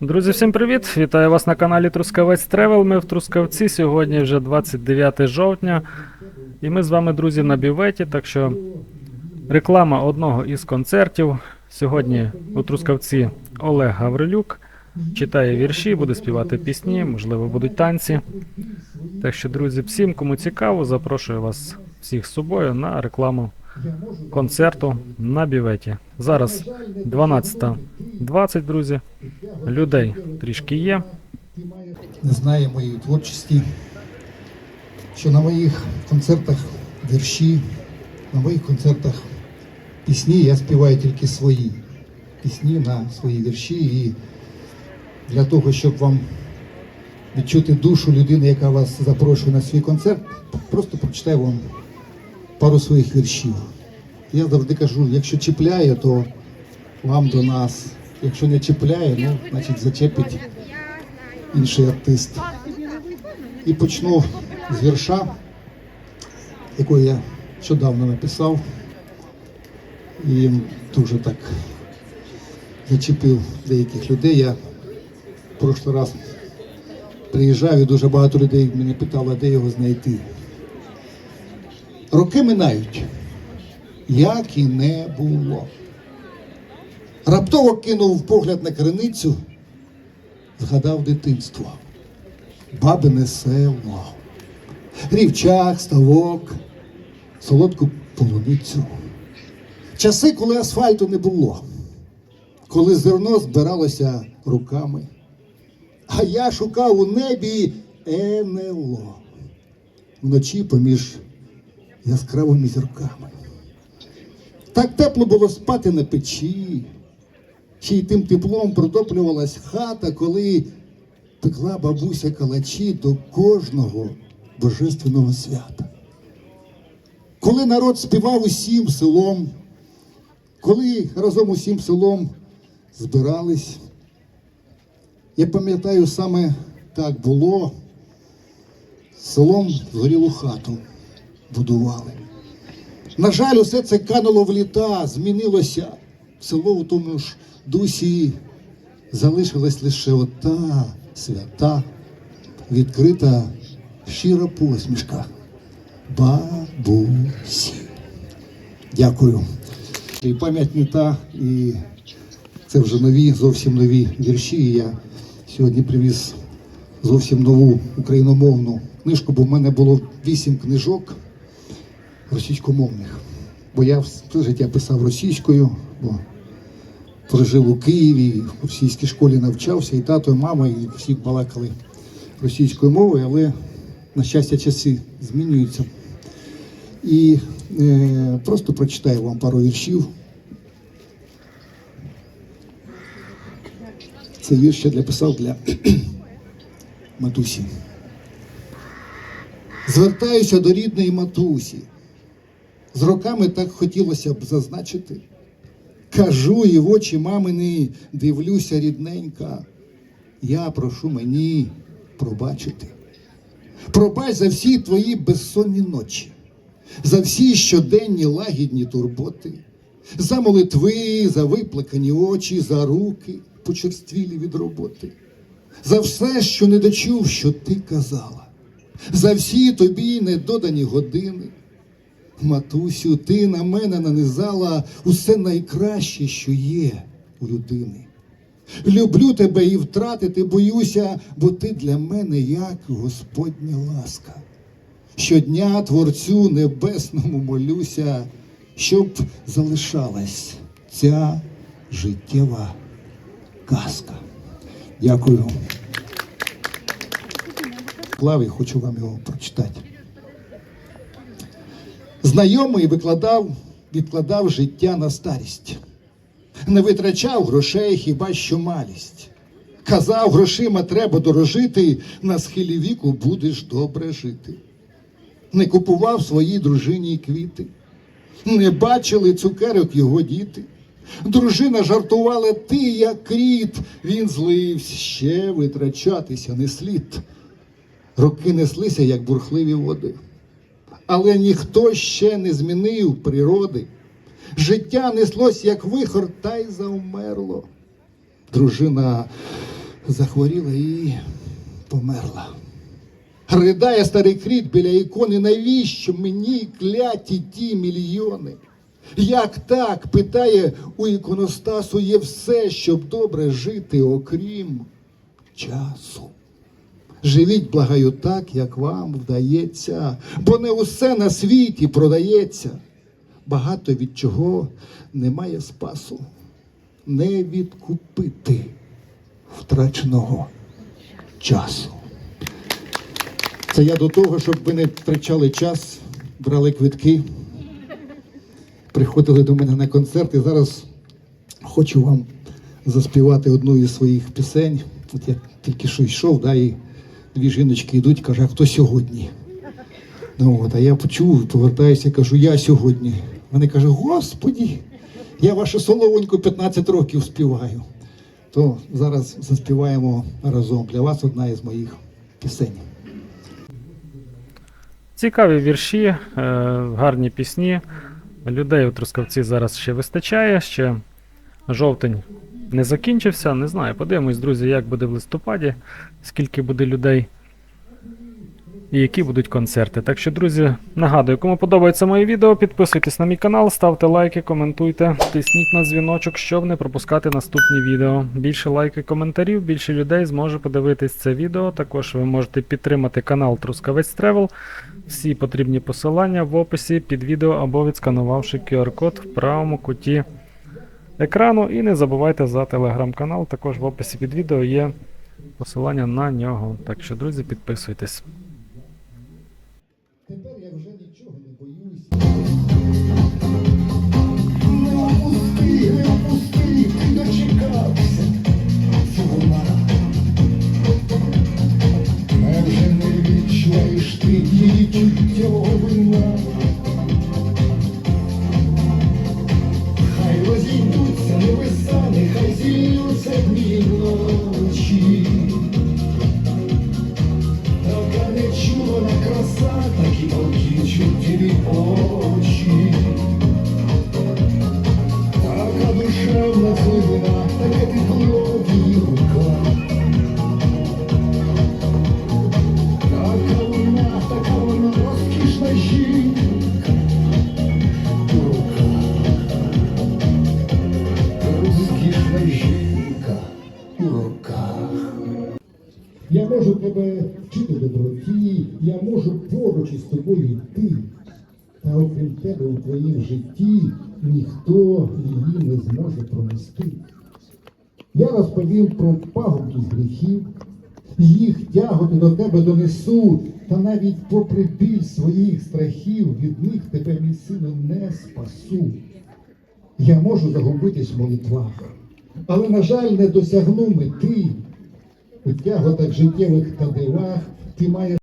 Друзі, всім привіт! Вітаю вас на каналі Трускавець Тревел. Ми в Трускавці. Сьогодні вже 29 жовтня. І ми з вами, друзі, на біветі. Так що реклама одного із концертів. Сьогодні у Трускавці Олег Гаврилюк читає вірші, буде співати пісні, можливо, будуть танці. Так що, друзі, всім, кому цікаво, запрошую вас всіх з собою на рекламу концерту на біветі. Зараз 12.20, друзі. Людей трішки є. не знає моєї творчості, що на моїх концертах вірші, на моїх концертах пісні я співаю тільки свої пісні на свої вірші. І для того, щоб вам відчути душу людини, яка вас запрошує на свій концерт, просто прочитаю вам пару своїх віршів. Я завжди кажу, якщо чіпляє, то вам до нас. Якщо не чіпляє, ну, значить зачепить інший артист. І почну з вірша, який я щодавно написав. І дуже так зачепив деяких людей. Я в прошлий раз приїжджав і дуже багато людей мене питало, де його знайти. Роки минають, як і не було. Раптово кинув погляд на криницю, згадав дитинство, бабине село, рівчак, ставок, солодку полуницю. Часи, коли асфальту не було, коли зерно збиралося руками, а я шукав у небі НЛО вночі поміж яскравими зірками. Так тепло було спати на печі, ще й тим теплом протоплювалась хата, коли пекла бабуся калачі до кожного божественного свята. Коли народ співав усім селом, коли разом усім селом збирались, я пам'ятаю, саме так було, селом згорілу хату будували. На жаль, усе це кануло в літа, змінилося. Село у тому ж дусі залишилась лише ота свята, відкрита щира посмішка бабусі. Дякую. І пам'ять не та, і це вже нові, зовсім нові вірші. І я сьогодні привіз зовсім нову україномовну книжку, бо в мене було вісім книжок російськомовних. Бо я все життя писав російською, бо прожив у Києві, в російській школі навчався, і тато, і мама, і всі балакали російською мовою, але, на щастя, часи змінюються. І е, просто прочитаю вам пару віршів. Цей вірш я для писав для матусі. Звертаюся до рідної матусі. З роками так хотілося б зазначити. Кажу і в очі мамини дивлюся рідненька. Я прошу мені пробачити. Пробач за всі твої безсонні ночі, за всі щоденні лагідні турботи, за молитви, за виплакані очі, за руки, почерствілі від роботи, за все, що не дочув, що ти казала, за всі тобі недодані години. Матусю, ти на мене нанизала усе найкраще, що є у людини. Люблю тебе і втратити боюся, бо ти для мене як Господня ласка. Щодня Творцю Небесному молюся, щоб залишалась ця життєва казка. Дякую. Клаві, хочу вам його прочитати. Знайомий викладав, відкладав життя на старість, не витрачав грошей хіба що малість. Казав, грошима треба дорожити, на схилі віку будеш добре жити. Не купував своїй дружині квіти, не бачили цукерок його діти. Дружина жартувала ти, як кріт, він злився, ще витрачатися не слід. Роки неслися, як бурхливі води але ніхто ще не змінив природи. Життя неслось, як вихор, та й завмерло. Дружина захворіла і померла. Ридає старий кріт біля ікони, навіщо мені кляті ті мільйони? Як так, питає у іконостасу, є все, щоб добре жити, окрім часу. Живіть, благаю, так, як вам вдається, бо не усе на світі продається. Багато від чого немає спасу. Не відкупити втраченого часу. Це я до того, щоб ви не втрачали час, брали квитки, приходили до мене на концерт і зараз хочу вам заспівати одну із своїх пісень. От я тільки що йшов, да, і дві жіночки йдуть, каже, а хто сьогодні? Ну, от, а я почув, повертаюся, кажу, я сьогодні. Вони кажуть, Господі, я вашу соловоньку 15 років співаю. То зараз заспіваємо разом. Для вас одна із моїх пісень. Цікаві вірші, е, гарні пісні. Людей у Трускавці зараз ще вистачає, ще жовтень не закінчився. Не знаю, подивимось, друзі, як буде в листопаді, скільки буде людей і які будуть концерти. Так що, друзі, нагадую, кому подобається моє відео, підписуйтесь на мій канал, ставте лайки, коментуйте, тисніть на дзвіночок, щоб не пропускати наступні відео. Більше лайків, коментарів, більше людей зможе подивитись це відео. Також ви можете підтримати канал Трускавець Тревел. Всі потрібні посилання в описі під відео або відсканувавши QR-код в правому куті екрану. І не забувайте за телеграм-канал. Також в описі під відео є посилання на нього. Так що, друзі, підписуйтесь. такі палкі чуттєві очі. Така душевна глибина, таке тепло в її руках. Така вона, така вона розкішна жінка у руках. Розкішна жінка у руках. Я можу тебе вчити доброті, я Поруч із тобою йти. Та окрім тебе у твоїм житті ніхто її не зможе пронести. Я розповім про пагубність гріхів, їх тяготи до тебе донесу, та навіть попри біль своїх страхів від них тебе, мій сину, не спасу. Я можу загубитись в молитвах, але, на жаль, не досягну мети. У тяготах життєвих та дивах ти маєш